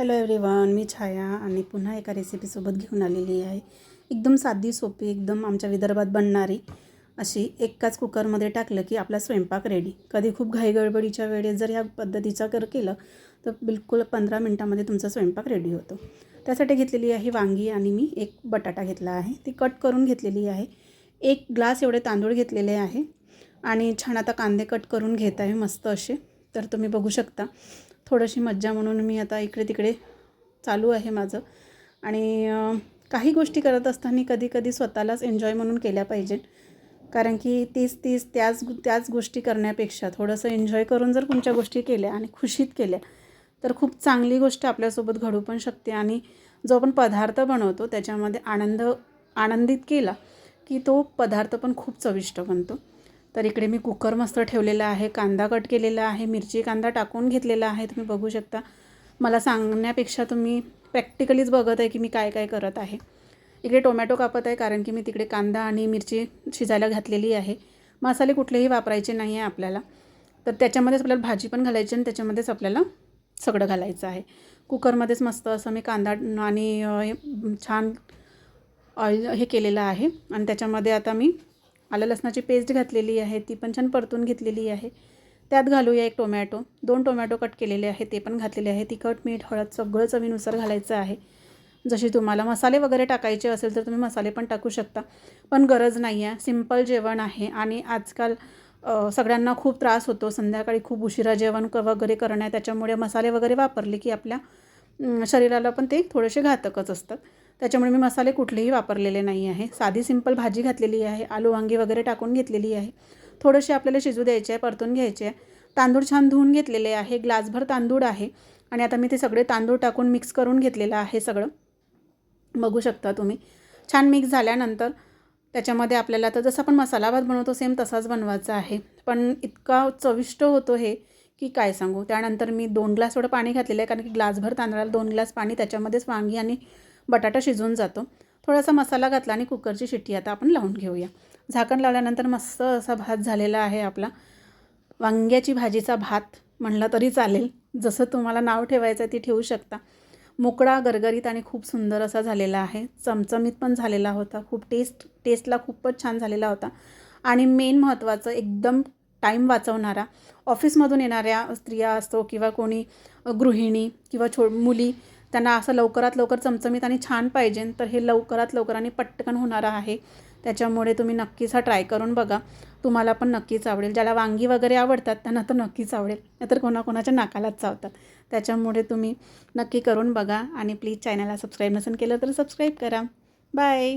Hello everyone मी छाया आणि पुन्हा एका रेसिपीसोबत घेऊन आलेली आहे. एकदम साधी सोपी एकदम आमच्या विदर्भात बनणारी अशी एकाच कुकरमध्ये टाकलं की आपला स्वयंपाक रेडी कधी खूप घाईगडबडीच्या वेळेस जर ह्या पद्धतीचा कर केलं तर बिलकुल पंधरा मिनटामध्ये तुमचा स्वयंपाक रेडी होतो. त्यासाठी घेतलेली आहे वांगी आणि मी एक बटाटा घेतला आहे. ती कट करून घेतलेली आहे. एक ग्लास एवढे तांदूळ घेतलेले आहे. आणि छान आता कांदे कट करून घेत आहे मस्त असे. तर तुम्ही बघू शकता. थोडीशी मज्जा म्हणून मी आता इकडे तिकडे चालू आहे माझं. आणि काही गोष्टी करत असताना कधी कधी स्वतःलाच एन्जॉय म्हणून केल्या पाहिजेत कारण की तीच तीच त्याच त्याच गोष्टी करण्यापेक्षा थोडंसं एन्जॉय करून जर कोणत्या गोष्टी केल्या आणि खुशीत केल्या तर खूप चांगली गोष्ट आपल्यासोबत घडू पण शकते. आणि जो आपण पदार्थ बनवतो त्याच्यामध्ये आनंद आनंदित केला की तो पदार्थ पण खूप चविष्ट बनतो. तर इकडे मी कुकर मस्त ठेवलेला आहे कांदा कट केलेला आहे मिरची कांदा टाकून घेतलेला आहे तुम्ही बघू शकता. मला सांगण्यापेक्षा तुम्ही प्रॅक्टिकलीच बघत आहे की मी काय काय करत आहे. इकडे टोमॅटो कापत आहे कारण की मी तिकडे कांदा आणि मिरची शिजायला घातलेली आहे. मसाले कुठलेही वापरायचे नाही आहे आपल्याला. तर त्याच्यामध्येच आपल्याला भाजी पण घालायची आणि त्याच्यामध्येच आपल्याला सगळं घालायचं आहे. कुकरमध्येच मस्त असं मी कांदा आणि छान ऑइल हे केलेलं आहे. आणि त्याच्यामध्ये आता मी आलं लसणाची पेस्ट घातलेली आहे ती पण छान परतून घेतलेली आहे. त्यात घालूया एक टोमॅटो. दोन टोमॅटो कट केलेले आहे ते पण घातलेले आहे. तिखट मीठ हळद सगळं चवीनुसार घालायचं आहे. जसे तुम्हाला मसाले वगैरे टाकायचे असेल तर तुम्ही मसाले पण टाकू शकता. पण गरज नाही आहे सिंपल जेवण आहे आणि आजकाल सगळ्यांना खूप त्रास होतो. संध्याकाळी खूप उशिरा जेवण क वगैरे करणं आहे. त्याच्यामुळे मसाले वगैरे वापरले की आपल्या शरीराला पण ते थोडेसे घातकच असतात. त्याच्यामुळे मी मसाले कुठलेही वापरलेले नाही आहे. साधी सिंपल भाजी घातलेली आहे. आलू वांगी वगैरे टाकून घेतलेली आहे. थोडेसे आपल्याला शिजू द्यायचे आहे परतून घ्यायचे आहे. तांदूळ छान धुवून घेतलेले आहे. ग्लासभर तांदूळ आहे. आणि आता मी ते सगळे तांदूळ टाकून मिक्स करून घेतलेलं आहे सगळं. बघू शकता तुम्ही. छान मिक्स झाल्यानंतर त्याच्यामध्ये आपल्याला तर जसं आपण मसाला भात बनवतो सेम तसाच बनवायचा आहे. पण इतका चविष्ट होतो हे की काय सांगू? त्यानंतर मी दोन ग्लास एवढं पाणी घातलेलं आहे कारण की ग्लासभर तांदळाला दोन ग्लास पाणी त्याच्यामध्येच वांगी आणि बटाटा शिजून जातो. थोडासा मसाला घातला आणि कुकरची शिट्टी आता आपण लावून घेऊया. झाकण लावल्यानंतर मस्त असा भात झालेला आहे आपला. वांग्याची भाजीचा भात म्हणला तरी चालेल. जसं तुम्हाला नाव ठेवायचं आहे ती ठेवू शकता. मोकळा गरगरीत आणि खूप सुंदर असा झालेला आहे. चमचमीत पण झालेला होता. खूप टेस्ट टेस्टला खूपच छान झालेला होता. आणि मेन महत्त्वाचं एकदम टाईम वाचवणारा ऑफिसमधून येणाऱ्या स्त्रिया असतो किंवा कोणी गृहिणी किंवा छो मुली त्यांना असं लवकरात लवकर चमचमीत आणि छान पाहिजे तर हे लवकरात लवकर आणि पटकन होणारं आहे. त्याच्यामुळे तुम्ही नक्कीच हा ट्राय करून बघा. तुम्हाला पण नक्कीच आवडेल. ज्याला वांगी वगैरे आवडतात त्यांना तर नक्कीच आवडेल. नाहीतर कोणाकोणाच्या नाकालाच चावतात. त्याच्यामुळे तुम्ही नक्की करून बघा. आणि प्लीज चॅनलला सबस्क्राईब नसेल केलं तर सबस्क्राईब करा. बाय!